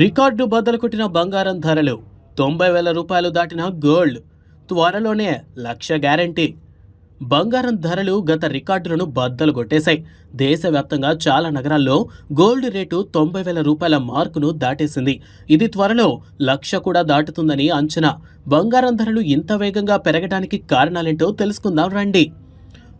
Record బద్దలు కొట్టిన బంగారం ధరలు తొంభై వేల రూపాయలు దాటిన గోల్డ్ త్వరలోనే లక్ష గ్యారంటీ. బంగారం ధరలు గత రికార్డులను బద్దలు కొట్టేశాయి దేశవ్యాప్తంగా చాలా నగరాల్లో గోల్డ్ రేటు తొంభై వేల రూపాయల మార్కును దాటేసింది. ఇది త్వరలో లక్ష కూడా దాటుతుందని అంచనా. బంగారం ధరలు ఇంత వేగంగా పెరగడానికి కారణాలేంటో తెలుసుకుందాం రండి.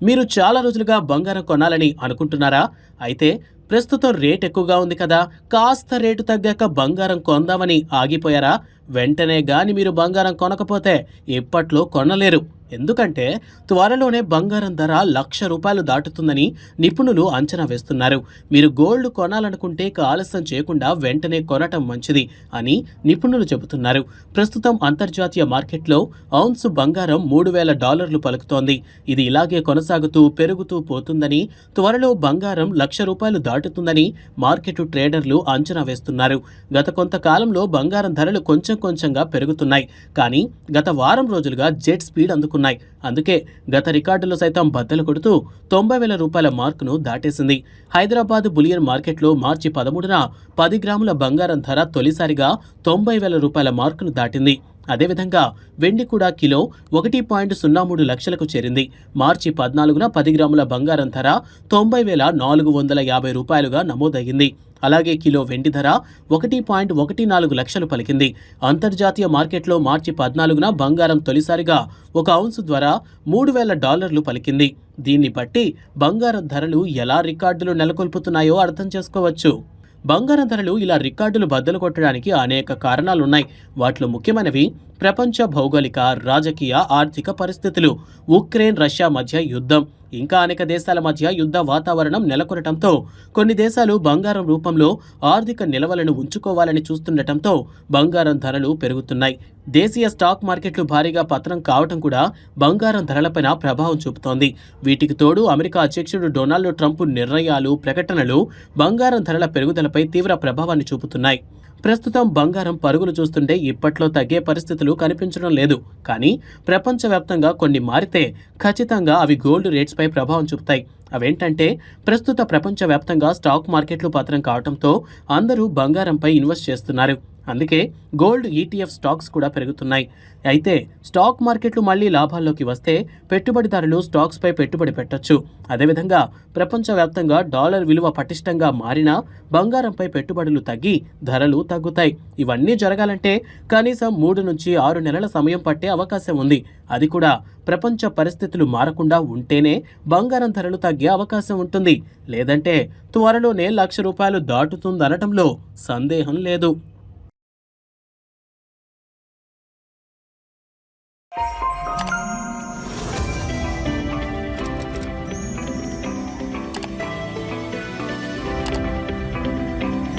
మీరు చాలా రోజులుగా బంగారం కొనాలని అనుకుంటున్నారా? అయితే ప్రస్తుతం రేట్ ఎక్కువగా ఉంది కదా కాస్త రేటు తగ్గాక బంగారం కొందామని ఆగిపోయారా? వెంటనే గాని మీరు బంగారం కొనకపోతే ఇప్పట్లో కొనలేరు. ఎందుకంటే త్వరలోనే బంగారం ధర లక్ష రూపాయలు దాటుతుందని నిపుణులు అంచనా వేస్తున్నారు. మీరు గోల్డ్ కొనాలనుకుంటే ఇక ఆలస్యం చేయకుండా వెంటనే కొనటం మంచిది అని నిపుణులు చెబుతున్నారు. ప్రస్తుతం అంతర్జాతీయ మార్కెట్లో ఔన్స్ బంగారం మూడు వేల డాలర్లు పలుకుతోంది. ఇది ఇలాగే కొనసాగుతూ పెరుగుతూ పోతుందని త్వరలో బంగారం లక్ష రూపాయలు దాటుతుందని మార్కెట్ ట్రేడర్లు అంచనా వేస్తున్నారు. గత కొంతకాలంలో బంగారం ధరలు కొంచెం కొంచెంగా పెరుగుతున్నాయి. కానీ గత వారం రోజులుగా జెట్ స్పీడ్ అందుకున్నాయి. అందుకే గత రికార్డులో సైతం బద్దలు కొడుతూ తొంభై వేల రూపాయల మార్కును దాటేసింది. హైదరాబాద్ బులియన్ మార్కెట్లో మార్చి పదమూడున పది గ్రాముల బంగారం ధర తొలిసారిగా తొంభై వేల రూపాయల మార్కును దాటింది. అదేవిధంగా వెండి కూడా కిలో ఒకటి పాయింట్ సున్నా మూడు లక్షలకు చేరింది. మార్చి పద్నాలుగున పది గ్రాముల బంగారం ధర తొంభై వేల నాలుగు వందల యాభై రూపాయలుగా నమోదయ్యింది. అలాగే కిలో వెండి ధర ఒకటి పాయింట్ ఒకటి నాలుగు లక్షలు పలికింది. అంతర్జాతీయ మార్కెట్లో మార్చి పద్నాలుగున బంగారం తొలిసారిగా ఒక ఔన్సు ద్వారా మూడు వేల డాలర్లు పలికింది. దీన్ని బట్టి బంగారం ధరలు ఎలా రికార్డులు నెలకొల్పుతున్నాయో అర్థం చేసుకోవచ్చు. బంగారం ధరలు ఇలా రికార్డులు బద్దలు కొట్టడానికి అనేక కారణాలున్నాయి. వాటిలో ముఖ్యమైనవి ప్రపంచ భౌగోళిక రాజకీయ ఆర్థిక పరిస్థితులు ఉక్రెయిన్ రష్యా మధ్య యుద్ధం. ఇంకా అనేక దేశాల మధ్య యుద్ధ వాతావరణం నెలకొనటంతో కొన్ని దేశాలు బంగారం రూపంలో ఆర్థిక నిల్వలను ఉంచుకోవాలని చూస్తుండటంతో బంగారం ధరలు పెరుగుతున్నాయి. దేశీయ స్టాక్ మార్కెట్లు భారీగా పతనం కావటం కూడా బంగారం ధరలపైన ప్రభావం చూపుతోంది. వీటికి తోడు అమెరికా అధ్యక్షుడు డొనాల్డ్ ట్రంప్ నిర్ణయాలు ప్రకటనలు బంగారం ధరల పెరుగుదలపై తీవ్ర ప్రభావాన్ని చూపుతున్నాయి. ప్రస్తుతం బంగారం పరుగులు చూస్తుంటే ఇప్పట్లో తగ్గే పరిస్థితులు కనిపించడం లేదు. కానీ ప్రపంచవ్యాప్తంగా కొన్ని మారితే ఖచ్చితంగా అవి గోల్డ్ రేట్స్పై ప్రభావం చూపుతాయి. అవేంటంటే ప్రస్తుత ప్రపంచవ్యాప్తంగా స్టాక్ మార్కెట్లు పత్రం కావడంతో అందరూ బంగారంపై ఇన్వెస్ట్ చేస్తున్నారు. అందుకే గోల్డ్ ఈటీఎఫ్ స్టాక్స్ కూడా పెరుగుతున్నాయి. అయితే స్టాక్ మార్కెట్లు మళ్ళీ లాభాల్లోకి వస్తే పెట్టుబడిదారులు స్టాక్స్పై పెట్టుబడి పెట్టొచ్చు. అదేవిధంగా ప్రపంచవ్యాప్తంగా డాలర్ విలువ పటిష్టంగా మారినా బంగారంపై పెట్టుబడులు తగ్గి ధరలు తగ్గుతాయి. ఇవన్నీ జరగాలంటే కనీసం మూడు నుంచి ఆరు నెలల సమయం పట్టే అవకాశం ఉంది. అది కూడా ప్రపంచ పరిస్థితులు మారకుండా ఉంటేనే బంగారం ధరలు తగ్గే అవకాశం ఉంటుంది. లేదంటే త్వరలోనే లక్ష రూపాయలు దాటుతుందనటంలో సందేహం లేదు. you